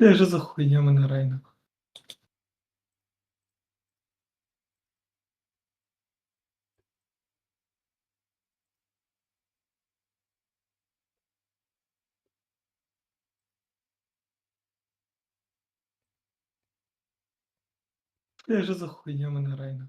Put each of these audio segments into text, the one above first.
Я же за хуйня мене рейна. Я же за хуйня мене рейна.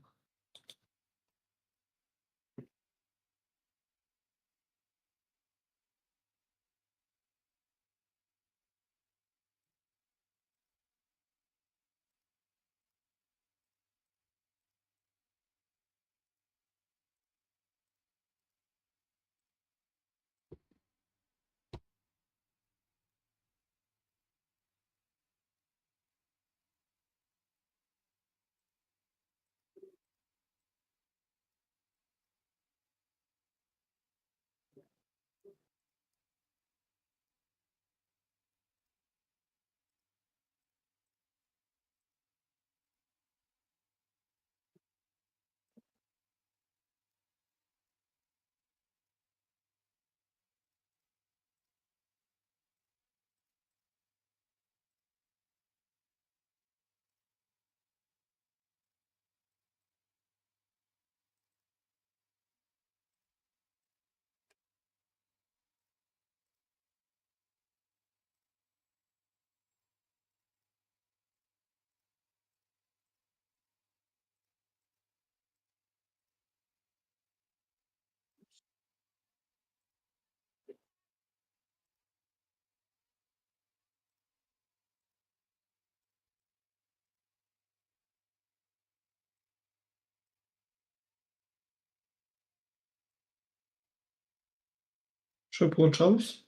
Що получалось?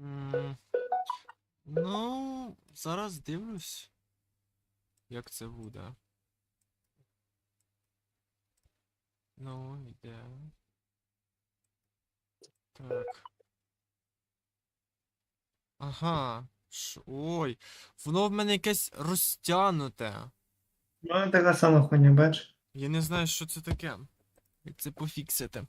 М, Ну, зараз дивлюсь, як це буде. Ну, йде. Так. Ага. Ш... Ой, воно в мене якесь розтягнуте. У мене така сама хуйня, бач? Я не знаю, що це таке. Як це пофіксити.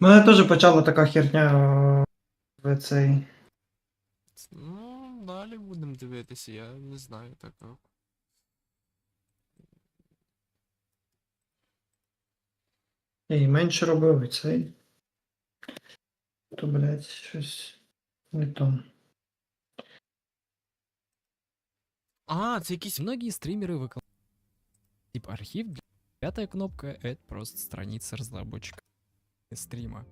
мене теж почала така херня о, в цей. Ну, далі будемо дивитися, я не знаю такого. Я і менше робив, і цей. То, блядь, щось не то. А, це якийсь. Многие стримеры выкладывают тип архив. Пятая кнопка — это просто страница разработчика Стрима.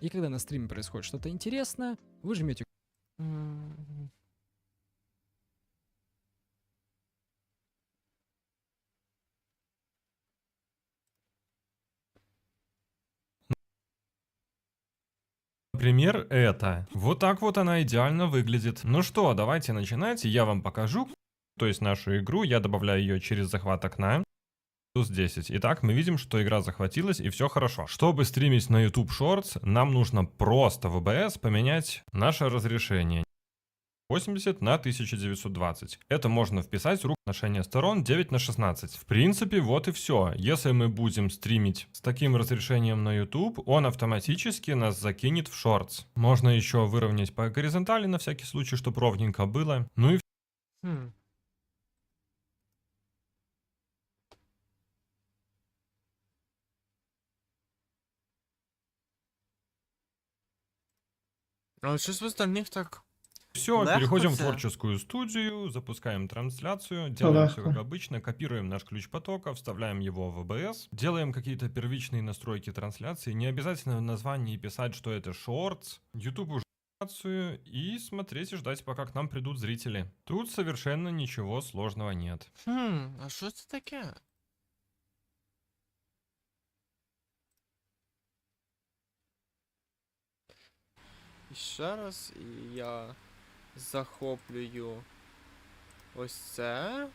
И когда на стриме происходит что-то интересное, вы жмете Например, это. Вот так вот она идеально выглядит. Ну что, давайте начинать, я вам покажу. То есть нашу игру, я добавляю ее через захват окна. Плюс 10. Итак, мы видим, что игра захватилась и все хорошо. Чтобы стримить на YouTube Shorts, нам нужно просто в OBS поменять наше разрешение. 80 на 1920. Это можно вписать в отношения сторон 9 на 16. В принципе, вот и все. Если мы будем стримить с таким разрешением на YouTube, он автоматически нас закинет в шортс. Можно еще выровнять по горизонтали на всякий случай, чтобы ровненько было. Ну и хм. А щось в остальних так. все, Легко переходим в всё. творческую студию, запускаем трансляцию, делаем все легко. как обычно, копируем наш ключ потока, вставляем его в OBS, делаем какие-то первичные настройки трансляции. Не обязательно в названии писать, что это шортс. YouTube уже трансляцию и смотреть и ждать, пока к нам придут зрители. Тут совершенно ничего сложного нет. Хм, а що це таке? Ще раз і я захоплюю ось це.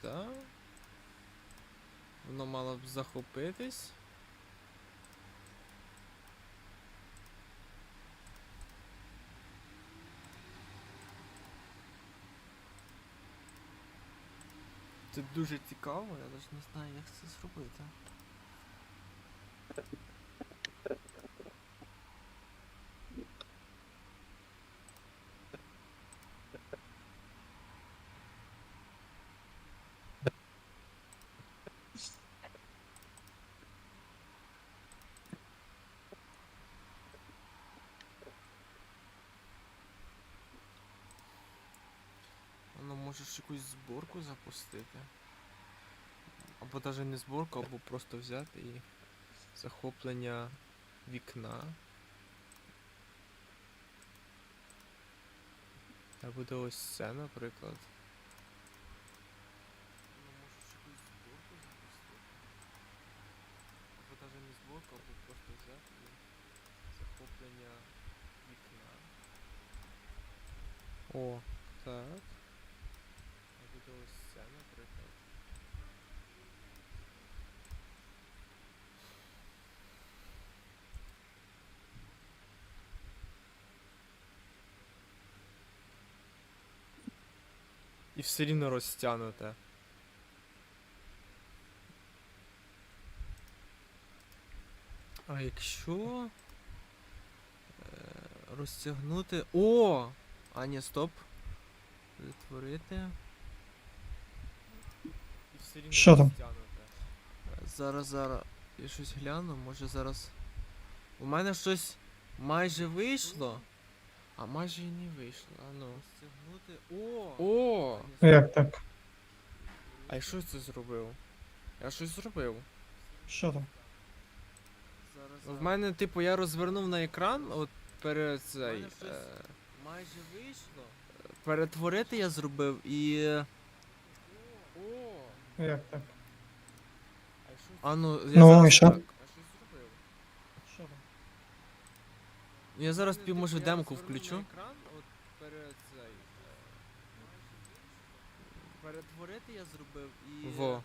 Так. Воно мало б захопитись. Це дуже цікаво, я навіть не знаю, як це зробити. Ну, можеш якусь зборку запустити. Або навіть не зборку, або просто взяти і захоплення вікна. Та буде ось це, наприклад. Ну, можеш якусь зборку запустити. Або навіть не зборку, або просто взяти і захоплення вікна. О, так. А буде ось це, наприклад. І все рівно розтягнуте. А якщо е, розтягнути. О! А ні, стоп. Рівно Що там? Зараз, зараз. Я щось гляну, може зараз. У мене щось майже вийшло. А майже і не вийшло. А ну. Розтягнути. О! О! Як так? А я що це зробив? Я щось зробив. Що там? В мене, типу, я розвернув на екран, от перед цей. Е, майже вийшло. Перетворити я зробив і. О! Як так? А ну, я Ну, зараз і що? так. Я щось зробив. Що там? Я зараз тобі може демку включу. Перетворити я зробив і. Во.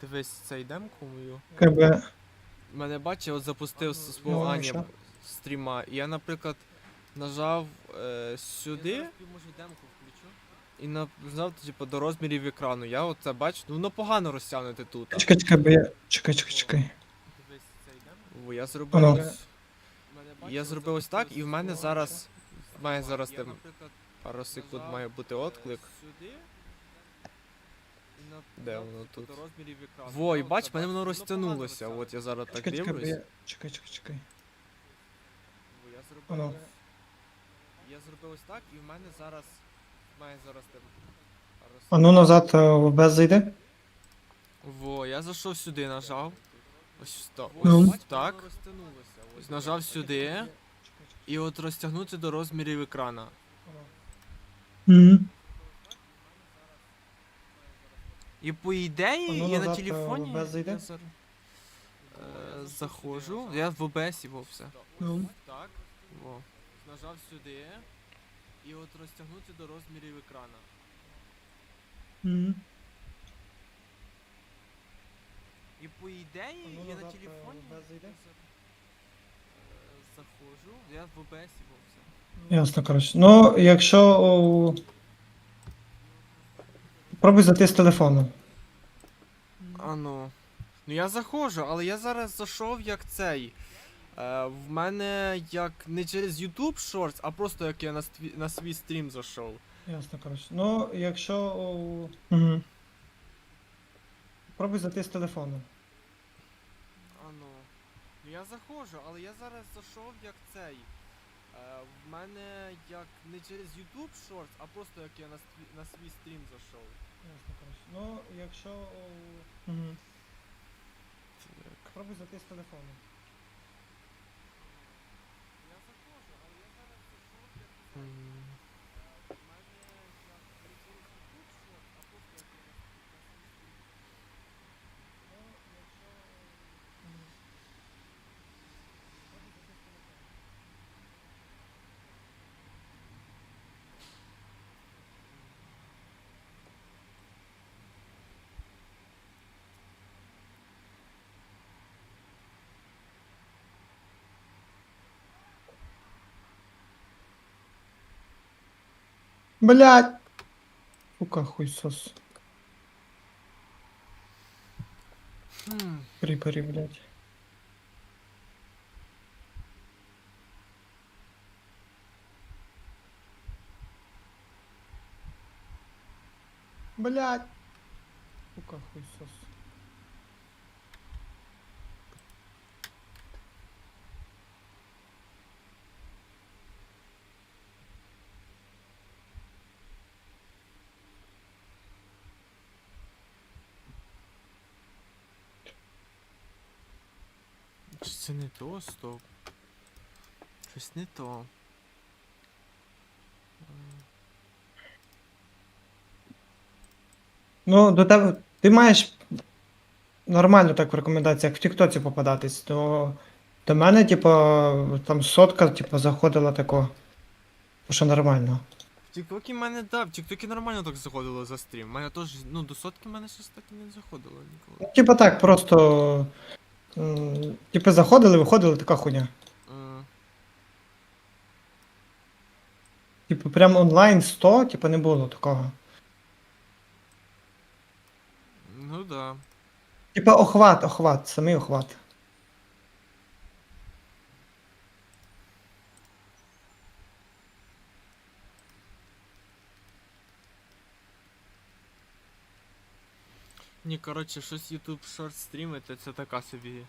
Дивись цей демку мою. КБ. Мене бачив, от запустив з Ну, свого і Ані що? стріма. І я, наприклад, нажав е, сюди. І нажав, типу, до розмірів екрану. Я оце бачу, ну воно погано розтягнути тут. Чекай, чекай, бо я. Чекай, чекай, чекай. О, я зробив ось. Я зробив ось так, і в мене зараз. Має зараз там пару секунд має бути отклик. Де воно тут? Во, і бач, мене воно розтягнулося. От я зараз так Чекай, чекай, бо дивлюсь. я. Чекай, чекай, чекай. Во, Я зробив. Я зробив ось так, і в мене зараз. Має зараз там. А ну назад е, в ОБС зайди. Во, я зайшов сюди, нажав. Ось так. Ну. Ось так. Ось нажав сюди. І от розтягнути до розмірів екрана. Мгм. І по ідеї, А ну, я на е, телефоні. я зар- Е, заходжу. Я в ОБС во все. Ну. Так. Во. Нажав сюди. І от розтягнути до розмірів екрана. І по ідеї, ну, я на е, телефоні. в OBS зайди. я зар- е, Заходжу. Я в ОБС во все. Ясно, коротше. Ну, якщо. о, Пробуй зайти з телефону. А ну. Ну я заходжу, але я зараз зайшов як цей. Е, в мене як не через YouTube Shorts, а просто як я на, стві- на свій стрім зайшов. Ясно, коротше. Ну, якщо. Угу. Пробуй зайти з телефону. Я заходжу, але я зараз зайшов як цей. Е, в мене як не через YouTube Shorts, а просто як я на, свій, на свій стрім зайшов. Ясно, коротше. Ну, якщо. Угу. Пробуй зайти з телефону. Блять! Сука, хуйсос. Кріпері, блядь. Блядь. Сука, хуйсос. Це не то, стоп. Щось не то. Ну, до тебе. Ти маєш нормально так в рекомендаціях в Тіктоці попадатись, то до мене, типу, там сотка, типу, заходила тако. Що нормально. В Тіктокі в мене, да, в Тіктокі нормально так заходило за стрім. У мене теж, ну, до сотки в мене щось так і не заходило ніколи. Ну, типу так, просто. М, Типу заходили, виходили, така хуйня. Типу, прям онлайн 100, типу, не було такого. ну да. Типа охват, охват, самий охват. Ні, коротше, щось YouTube шорт стрімити, це така собі